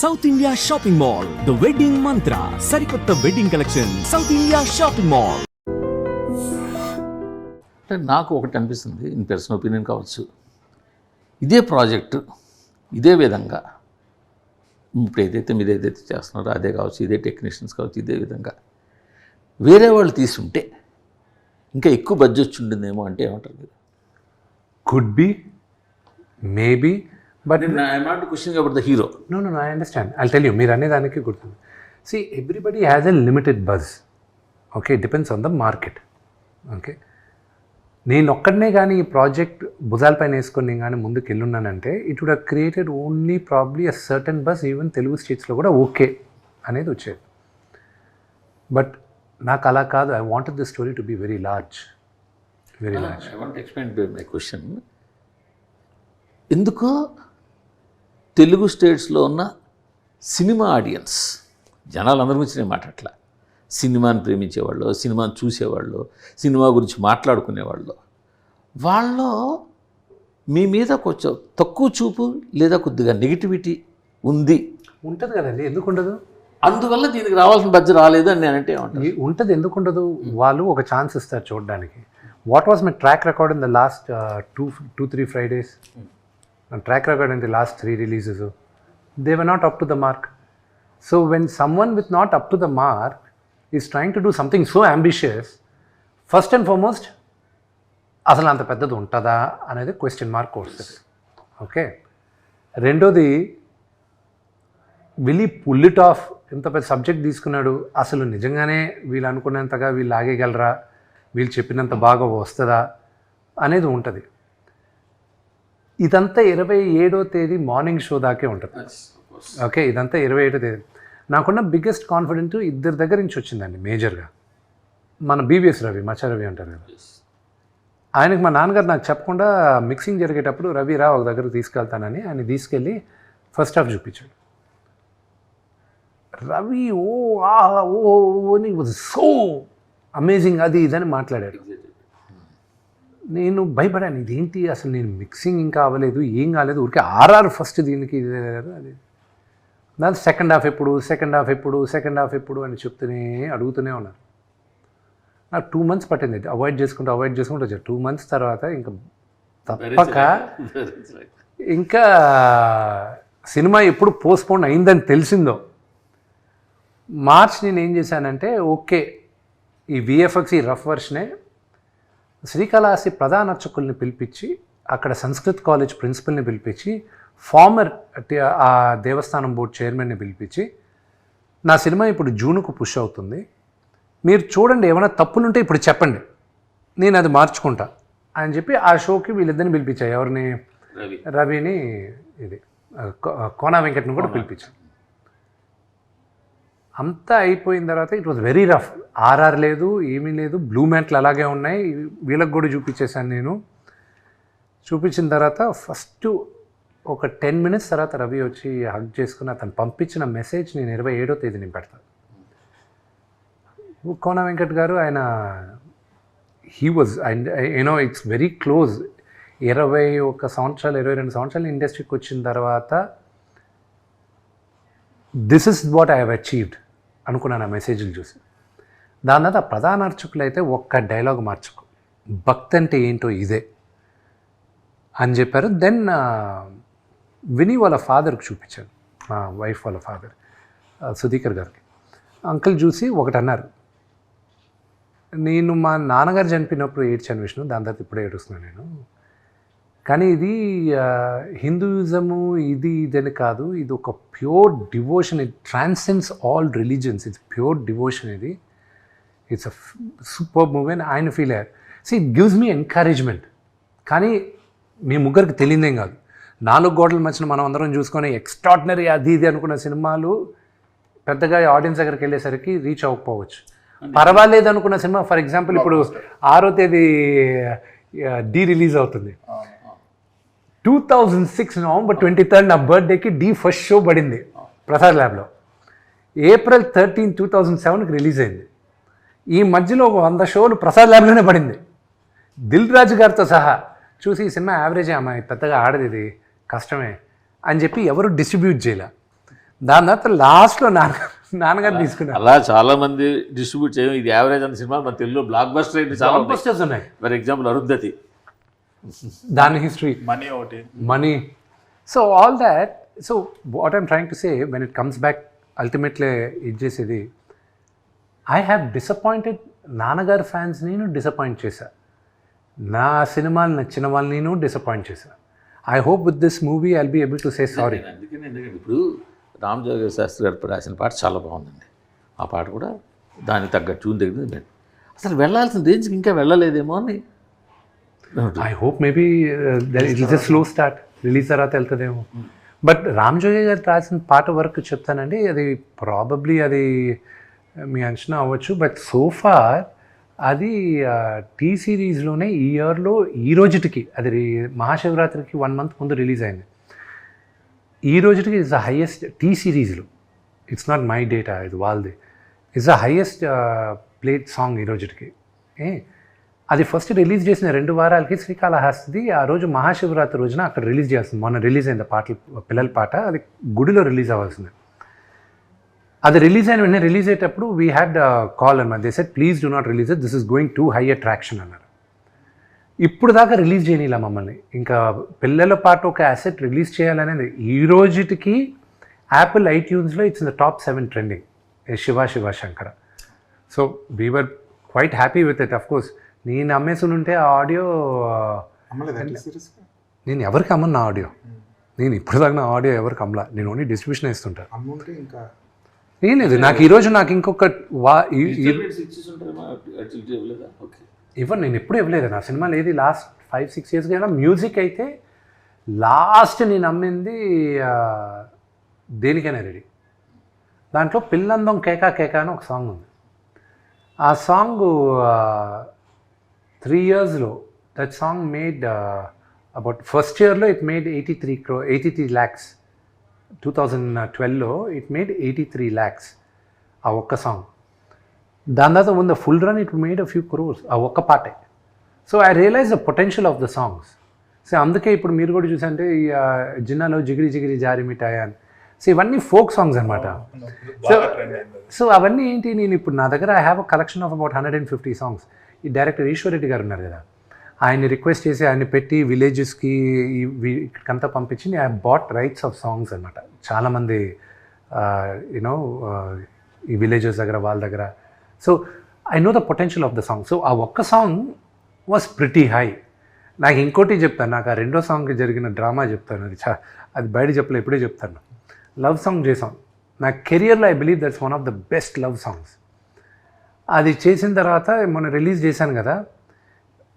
South India shopping mall the wedding Mantra సరికొత్త wedding collection South India shopping mall అంటే నాకు ఒకటి అనిపిస్తుంది ఇన్ పర్సనల్ ఒపీనియన్ కావచ్చు. ఇదే ప్రాజెక్టు ఇదే విధంగా. ఇప్పుడు ఏదైతే మీరు ఏదైతే చేస్తున్నారో అదే కావచ్చు ఇదే టెక్నీషియన్స్ కావచ్చు ఇదే విధంగా. వేరే వాళ్ళు తీసుంటే ఇంకా ఎక్కువ బడ్జెట్ ఉంటుందేమో అంటే ఏమంటారు మీరు? Could be maybe but I'm not question about the hero no no I understand I tell you మీరు అనేదానికి గుర్తుంది. See everybody has a limited buzz okay depends on the market okay నేను ఒక్కడనే కానీ ఈ ప్రాజెక్ట్ భుజాలపైన వేసుకొని నేను కానీ ముందుకు వెళ్ళున్నానంటే it would created only probably a certain buzz even Telugu స్టేట్స్లో కూడా ఓకే అనేది వచ్చేది. బట్ నాకు అలా కాదు. I wanted the story to be very large very large I want explain my question ఎందుకో తెలుగు స్టేట్స్లో ఉన్న సినిమా ఆడియన్స్ జనాలందరి గురించి నేను మాట్లాడట్లా. సినిమాని ప్రేమించేవాళ్ళు సినిమాని చూసేవాళ్ళు సినిమా గురించి మాట్లాడుకునేవాళ్ళు. వాళ్ళు మీ మీద కొంచెం తక్కువ చూపు లేదా కొద్దిగా నెగిటివిటీ ఉంది? ఉంటుంది కదండి. ఎందుకు ఉండదు? అందువల్ల దీనికి రావాల్సిన బడ్జెట్ రాలేదు అని నేనంటే ఉంటుంది. ఎందుకు ఉండదు? వాళ్ళు ఒక ఛాన్స్ ఇస్తారు చూడడానికి. What was my track record in the last two two three Fridays? Track record in last three releases they were not up to the mark so when someone with not up to the mark is trying to do something so ambitious first and foremost అసలు అంత పెద్దది ఉంటుందా అనేది question mark వస్తుంది. Okay రెండోది will pull it off ఇంత పెద్ద subject తీసుకున్నాడు? అసలు నిజంగానే వీళ్ళు అనుకున్నంతగా వీళ్ళు ఆగేయగలరా? వీళ్ళు చెప్పినంత బాగా వస్తుందా? అనేది ఉంటుంది. ఇదంతా ఇరవై ఏడో తేదీ మార్నింగ్ షో దాకే ఉంటుంది. ఓకే ఇదంతా ఇరవై ఏడో తేదీ. నాకున్న బిగ్గెస్ట్ కాన్ఫిడెంట్ ఇద్దరి దగ్గర నుంచి వచ్చిందండి మేజర్గా మన బీబీఎస్ రవి మచ్చ రవి అంటారు కదా. ఆయనకు మా నాన్నగారు నాకు చెప్పకుండా మిక్సింగ్ జరిగేటప్పుడు రవి రా ఒక దగ్గర తీసుకెళ్తానని ఆయన తీసుకెళ్ళి ఫస్ట్ హాఫ్ చూపించాడు. రవి ఓ ఆ ఓ ఓ సో అమేజింగ్ అది ఇదని మాట్లాడాడు. నేను భయపడాను. ఇదేంటి? అసలు నేను మిక్సింగ్ ఇంకా అవ్వలేదు ఏం కాలేదు. ఊరికే ఆర్ఆర్ ఫస్ట్ దీనికి అది. దాని సెకండ్ హాఫ్ ఎప్పుడు సెకండ్ హాఫ్ ఎప్పుడు సెకండ్ హాఫ్ ఎప్పుడు అని చెప్తూనే అడుగుతూనే ఉన్నారు నాకు టూ మంత్స్ పట్టింది. అవాయిడ్ చేసుకుంటూ అవాయిడ్ చేసుకుంటూ వచ్చారు టూ మంత్స్ తర్వాత ఇంకా తప్పక ఇంకా సినిమా ఎప్పుడు పోస్ట్పోన్ అయిందని తెలిసిందో. మార్చ్ నేను ఏం చేశానంటే ఓకే ఈ విఎఫ్ఎక్స్ ఈ రఫ్ వర్షనే శ్రీకాళహస్తి ప్రధాన అర్చకుల్ని పిలిపించి అక్కడ సంస్కృత్ కాలేజ్ ప్రిన్సిపల్ని పిలిపించి ఫార్మర్ ఆ దేవస్థానం బోర్డు చైర్మన్ని పిలిపించి నా సినిమా ఇప్పుడు జూన్కు పుష్ అవుతుంది. మీరు చూడండి ఏమైనా తప్పులుంటే ఇప్పుడు చెప్పండి. నేను అది మార్చుకుంటా అని చెప్పి ఆ షోకి వీళ్ళిద్దరిని పిలిపించా. ఎవరిని? రవి. రవిని ఇది కోనా వెంకట్ని కూడా పిలిపించాను అంతా అయిపోయిన తర్వాత it was very rough RR లేదు ఏమీ లేదు బ్లూ మ్యాట్లు అలాగే ఉన్నాయి. వీళ్ళకి కూడా చూపించేశాను నేను. చూపించిన తర్వాత ఫస్ట్ ఒక టెన్ మినిట్స్ తర్వాత రవి వచ్చి హగ్ చేసుకుని అతను పంపించిన మెసేజ్ నేను ఇరవై ఏడో తేదీని పెడతాను కోన వెంకట్ గారు ఆయన he was and you know it's very close ఇరవై ఒక సంవత్సరాలు ఇరవై రెండు సంవత్సరాలు ఇండస్ట్రీకి వచ్చిన తర్వాత this is what I have achieved అనుకున్నాను ఆ మెసేజ్లు చూసి. దాని తర్వాత ప్రధాన అర్చకులు అయితే ఒక్క డైలాగ్ మార్చుకో. భక్తి అంటే ఏంటో ఇదే అని చెప్పారు. దెన్ విని వాళ్ళ ఫాదర్కి చూపించాను. మా వైఫ్ వాళ్ళ ఫాదర్ సుధీకర్ గారికి. అంకుల్ చూసి ఒకటి అన్నారు. నేను మా నాన్నగారు చనిపోయినప్పుడు ఏడ్చాను విష్ణు దాని తర్వాత ఇప్పుడే ఏడుస్తున్నాను నేను. కానీ ఇది హిందూయిజము ఇది ఇదని కాదు. ఇది ఒక pure devotion it transcends all religions it's pure devotion ఇది. ఇట్స్ అ సూపర్ మూవీ అని ఆయన ఫీల్ అయ్యారు. So it gives me encouragement కానీ మీ ముగ్గురికి తెలియదేం కాదు. నాలుగు గోడల మధ్యన మనం అందరం చూసుకొని ఎక్స్ట్రాడినరీ అది ఇది అనుకున్న సినిమాలు పెద్దగా ఆడియన్స్ దగ్గరికి వెళ్ళేసరికి రీచ్ అవ్వకపోవచ్చు. పర్వాలేదు అనుకున్న సినిమా ఫర్ ఎగ్జాంపుల్ ఇప్పుడు ఆరో తేదీ డి రిలీజ్ అవుతుంది. Two thousand six November twenty third నా బర్త్డేకి డి ఫస్ట్ షో పడింది ప్రసాద్ ల్యాబ్లో ఏప్రిల్ థర్టీన్ టూ థౌజండ్ సెవెన్కి రిలీజ్ అయింది. ఈ మధ్యలో ఒక వంద షోలు ప్రసాద్ ల్యాబ్లోనే పడింది. దిల్ రాజు గారితో సహా చూసి ఈ సినిమా యావరేజ్ అమ్మాయి పెద్దగా ఆడదు ఇది కష్టమే అని చెప్పి ఎవరు డిస్ట్రిబ్యూట్ చేయలే. దాని తర్వాత లాస్ట్లో నాన్న నాన్నగారు తీసుకున్నారు అలా చాలా మంది డిస్ట్రిబ్యూట్ చేయం ఇది యావరేజ్ అన్న సినిమా మన తెలుగులో బ్లాక్ బస్టర్ చాలా ఉన్నాయి. For example Arundhati. దాని హిస్టరీ మనీ ఒకటి. Money. So all that. So what I'm trying to say when it comes back, ultimately it చేసేది ఐ హ్యావ్ డిసప్పాయింటెడ్ నాన్నగారు ఫ్యాన్స్ నేను డిసప్పాయింట్ చేశా. నా సినిమాలు నచ్చిన వాళ్ళని నేను డిసప్పాయింట్ చేశా. I hope with this movie I'll be able to say sorry అందుకని ఎందుకంటే ఇప్పుడు రామ్ జోగి శాస్త్రి గారు రాసిన పాట చాలా బాగుందండి. ఆ పాట కూడా దానికి తగ్గ ట్యూన్ తగ్గింది. నేను అసలు వెళ్ళాల్సిన రేంజ్కి ఇంకా వెళ్ళలేదేమో అని I hope maybe it is a slow start release తర్వాత. వెళ్తుందేమో. బట్ రామ్ జోగి గారు రాసిన పాట వరకు చెప్తానండి. అది ప్రాబబ్లీ అది మీ అంచనా అవ్వచ్చు. బట్ సోఫార్ అది టీ సిరీస్లోనే ఈ ఇయర్లో ఈ రోజుటికి అది మహాశివరాత్రికి వన్ మంత్ ముందు రిలీజ్ అయింది. ఈ రోజుటికి ఇట్స్ ద హైయెస్ట్ టీ సిరీస్లో ఇట్స్ నాట్ మై డేటా ఇది వాళ్ళది. It's the highest played song ఈ రోజుటికి. ఏ అది ఫస్ట్ రిలీజ్ చేసిన రెండు వారాలకి శ్రీకాళహస్తిది ఆ రోజు మహాశివరాత్రి రోజున అక్కడ రిలీజ్ చేస్తుంది మొన్న రిలీజ్ అయింది పాటలు పిల్లల పాట. అది గుడిలో రిలీజ్ అవ్వాల్సింది. అది రిలీజ్ అయిన వెంటనే రిలీజ్ అయ్యేటప్పుడు వీ హ్యాడ్ కాల్ అన్నమాట. They said please do not release this is going to high attraction అన్నారు. ఇప్పుడు దాకా రిలీజ్ చేయనిలా మమ్మల్ని. ఇంకా పిల్లల పాట ఒక అసెట్ రిలీజ్ చేయాలనేది. ఈ రోజుటికి Apple ఐట్యూన్స్లో it's the top seven trending Shiva Shiva Shankara so we are quite happy with it of course నేను అమ్మేసి ఉంటే ఆ ఆడియో నేను ఎవరికి అమ్మను నా ఆడియో? నేను ఇప్పుడు దాకా నా ఆడియో ఎవరికి అమ్మలా? నేను ఓన్లీ డిస్ట్రిబ్యూషన్ ఇస్తుంటా. అమ్ముంటే ఇంకా ఏం లేదు నాకు ఈరోజు నాకు ఇంకొక వా ఈ- ఈ- ఓకే ఇవ్వను నేను ఎప్పుడు ఇవ్వలేదు. నా సినిమాలు ఏది లాస్ట్ ఫైవ్ సిక్స్ ఇయర్స్ అయినా మ్యూజిక్ అయితే లాస్ట్ నేను అమ్మింది దేనికైనా రెడీ దాంట్లో పిల్లందం కేకా కేకా అని ఒక సాంగ్ ఉంది. ఆ సాంగ్ త్రీ ఇయర్స్లో that song made about first ఇయర్లో it made eighty three crore eighty three lakhs two thousand ట్వెల్వ్లో it made eighty three lakhs ఆ ఒక్క సాంగ్. దాని తర్వాత ఉన్న full run it made a few crores ఆ ఒక్క పాటే. So I realise the potential of the songs so అందుకే ఇప్పుడు మీరు కూడా చూసంటే ఈ ఆ, జిన్నాలో జిగిరి జిగిరి జారి మిఠాయి అని సో ఇవన్నీ ఫోక్ సాంగ్స్ అనమాట అది. సో అవన్నీ ఏంటి? నేను ఇప్పుడు నా దగ్గర I have a collection of about hundred and fifty songs ఈ డైరెక్టర్ ఈశ్వర్ రెడ్డి గారు ఉన్నారు కదా ఆయన్ని రిక్వెస్ట్ చేసి ఆయన్ని పెట్టి విలేజెస్కి ఇక్కడికంతా పంపించి I bought rights of songs అనమాట చాలామంది యూనో ఈ విలేజెస్ దగ్గర వాళ్ళ దగ్గర. So I know the potential of the song so ఆ ఒక్క సాంగ్ వాస్ ప్రిటీ హై నాకు ఇంకోటి చెప్తాను. నాకు ఆ రెండో సాంగ్కి జరిగిన డ్రామా చెప్తాను. అది చా అది బయట చెప్పలే ఇప్పుడే చెప్తాను. లవ్ సాంగ్ చేసాం నా కెరియర్లో I believe that's one of the best love songs అది చేసిన తర్వాత మొన్న రిలీజ్ చేశాను కదా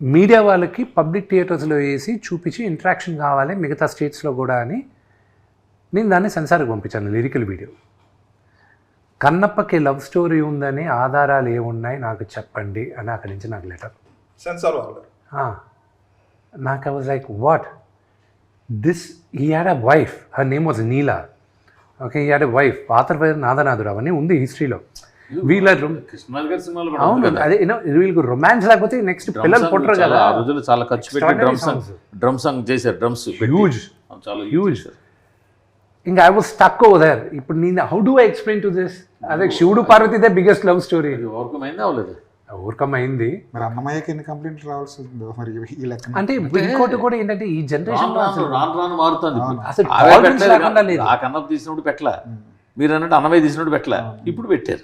మీడియా వాళ్ళకి పబ్లిక్ థియేటర్స్లో వేసి చూపించి ఇంట్రాక్షన్ కావాలి మిగతా స్టేట్స్లో కూడా అని నేను దాన్ని సెన్సార్కి పంపించాను లిరికల్ వీడియో. కన్నప్పకి లవ్ స్టోరీ ఉందని ఆధారాలు ఏమున్నాయి నాకు చెప్పండి అని అక్కడి నుంచి నాకు లెటర్. సెన్సార్ నాకు I was like what? This he had a wife. Her name was Neela. Okay he had a wife. పాత పేరు నాదనాథుడు. అవన్నీ ఉంది హిస్టరీలో. వీళ్ళ అవును అదే వీళ్ళకి రొమాన్స్ లేకపోతే నెక్స్ట్ పిల్లలు పుట్టరు కదా. ఆ రోజుల్లో చాలా ఖర్చు పెట్టి డ్రమ్ సాంగ్. డ్రమ్ సాంగ్ చేశారు డ్రమ్స్ Huge. చాలా Huge. ఇంకా I was stuck over there ఇప్పుడు నేను how do I explain to this అదే శివుడు Parvati they biggest love story overcome అయిందా అవ్వలేదు? ఓవర్కమ్ అయింది మరి అన్నమయ్యకి ఎన్ని కంప్లైంట్లు రావాల్సి ఉందో మరి ఈ లెక్క అంటే ఇంకోటి కూడా ఏంటంటే ఈ జనరేషన్ రాను రాను మారుతుంది. అసలు. ఆ కన్నప్ప తీసినప్పుడు పెట్టలా. మీరు అన్నట్టు అన్నమయ్య తీసినప్పుడు పెట్టలా. ఇప్పుడు పెట్టారు.